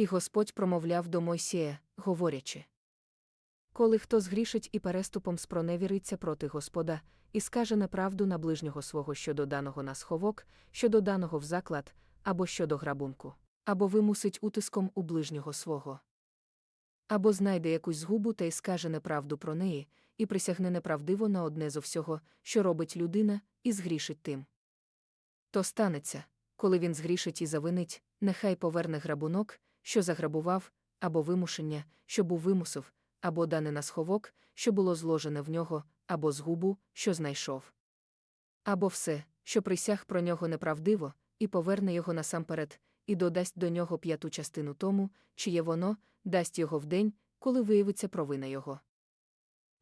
І Господь промовляв до Мойсія, говорячи. Коли хто згрішить і переступом спроневіриться проти Господа, і скаже неправду на ближнього свого щодо даного на сховок, щодо даного в заклад, або щодо грабунку, або вимусить утиском у ближнього свого. Або знайде якусь згубу та й скаже неправду про неї, і присягне неправдиво на одне зо всього, що робить людина, і згрішить тим. То станеться, коли він згрішить і завинить, нехай поверне грабунок, що заграбував, або вимушення, що був вимусив, або дане на сховок, що було зложене в нього, або згубу, що знайшов. Або все, що присяг про нього неправдиво, і поверне його насамперед, і додасть до нього п'яту частину тому, чиє воно, дасть його в день, коли виявиться провина його.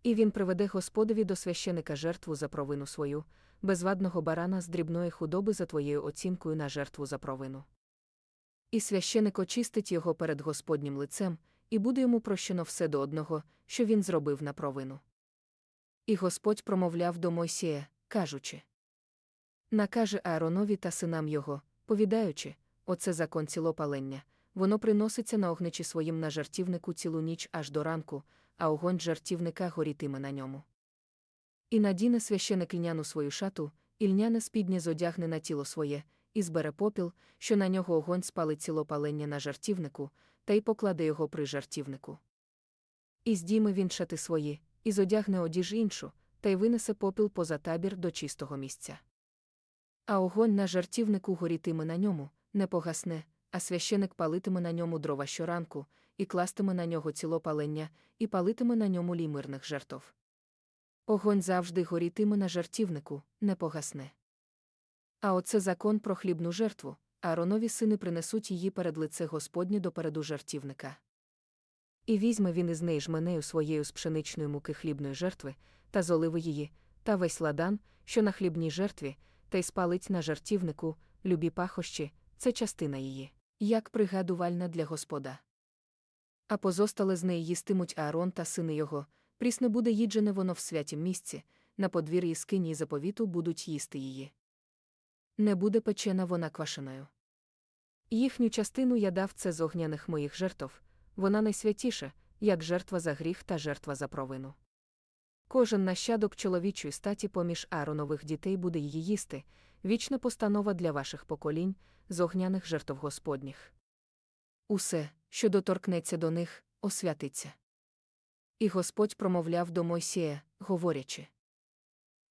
І він приведе Господові до священика жертву за провину свою, безвадного барана з дрібної худоби за твоєю оцінкою на жертву за провину. І священик очистить його перед Господнім лицем, і буде йому прощено все до одного, що він зробив на провину. І Господь промовляв до Мойсія, кажучи: Накаже Ааронові та синам його, повідаючи, оце закон цілопалення, воно приноситься на огничі своїм на жартівнику цілу ніч аж до ранку, а огонь жартівника горітиме на ньому. І надіне священик льняну свою шату, і льняне спіднє зодягне на тіло своє, і збере попіл, що на нього огонь спалить цілопалення на жартівнику, та й покладе його при жартівнику. І здійме він шати свої, і зодягне одіж іншу, та й винесе попіл поза табір до чистого місця. А огонь на жартівнику горітиме на ньому, не погасне, а священик палитиме на ньому дрова щоранку, і кластиме на нього цілопалення, і палитиме на ньому лій мирних жертв. Огонь завжди горітиме на жартівнику, не погасне. А оце закон про хлібну жертву, Ааронові сини принесуть її перед лице Господнє допереду жартівника. І візьме він із неї жменею своєю з пшеничної муки хлібної жертви, та золиви її, та весь ладан, що на хлібній жертві, та й спалить на жартівнику, любі пахощі, це частина її, як пригадувальна для Господа. А позостале з неї їстимуть Аарон та сини його, прісне буде їджене воно в святім місці, на подвір'ї скині заповіту будуть їсти її. Не буде печена вона квашеною. Їхню частину я дав це з огняних моїх жертв, вона найсвятіша, як жертва за гріх та жертва за провину. Кожен нащадок чоловічої статі поміж Ааронових дітей буде її їсти, вічна постанова для ваших поколінь, з огняних жертв Господніх. Усе, що доторкнеться до них, освятиться. І Господь промовляв до Мойсія, говорячи.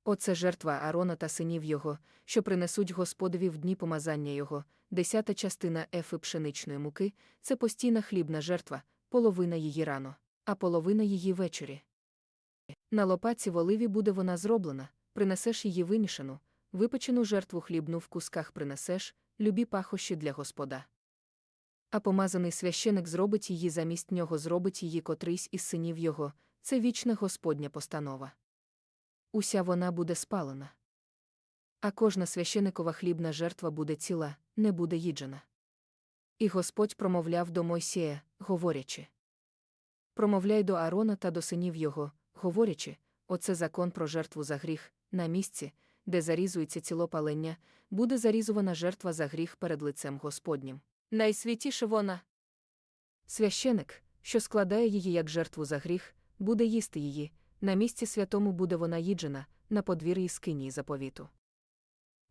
Оце жертва Аарона та синів його, що принесуть Господові в дні помазання його, десята частина ефи пшеничної муки, це постійна хлібна жертва, половина її рано, а половина її ввечері. На лопаці в оливі буде вона зроблена, принесеш її вимішану, випечену жертву хлібну в кусках принесеш, любі пахощі для Господа. А помазаний священик зробить її замість нього зробить її котрийсь із синів його, це вічна Господня постанова. Уся вона буде спалена. А кожна священикова хлібна жертва буде ціла, не буде їджена. І Господь промовляв до Мойсія, говорячи. Промовляй до Аарона та до синів його, говорячи, оце закон про жертву за гріх, на місці, де зарізується цілопалення, буде зарізувана жертва за гріх перед лицем Господнім. Найсвятіше вона. Священик, що складає її як жертву за гріх, буде їсти її, на місці святому буде вона їджена, на подвір'ї скині заповіту.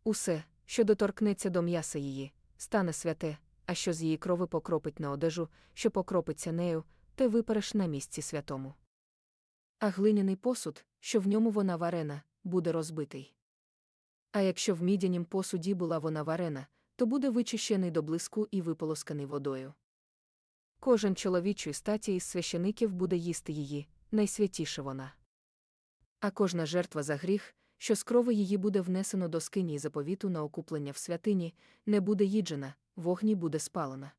Усе, що доторкнеться до м'яса її, стане святе, а що з її крови покропить на одежу, що покропиться нею, те випереш на місці святому. А глиняний посуд, що в ньому вона варена, буде розбитий. А якщо в мідянім посуді була вона варена, то буде вичищений до блиску і виполосканий водою. Кожен чоловічої статі із священиків буде їсти її, найсвятіша вона. А кожна жертва за гріх, що з крови її буде внесено до скині заповіту на окуплення в святині, не буде їджена, вогні буде спалена.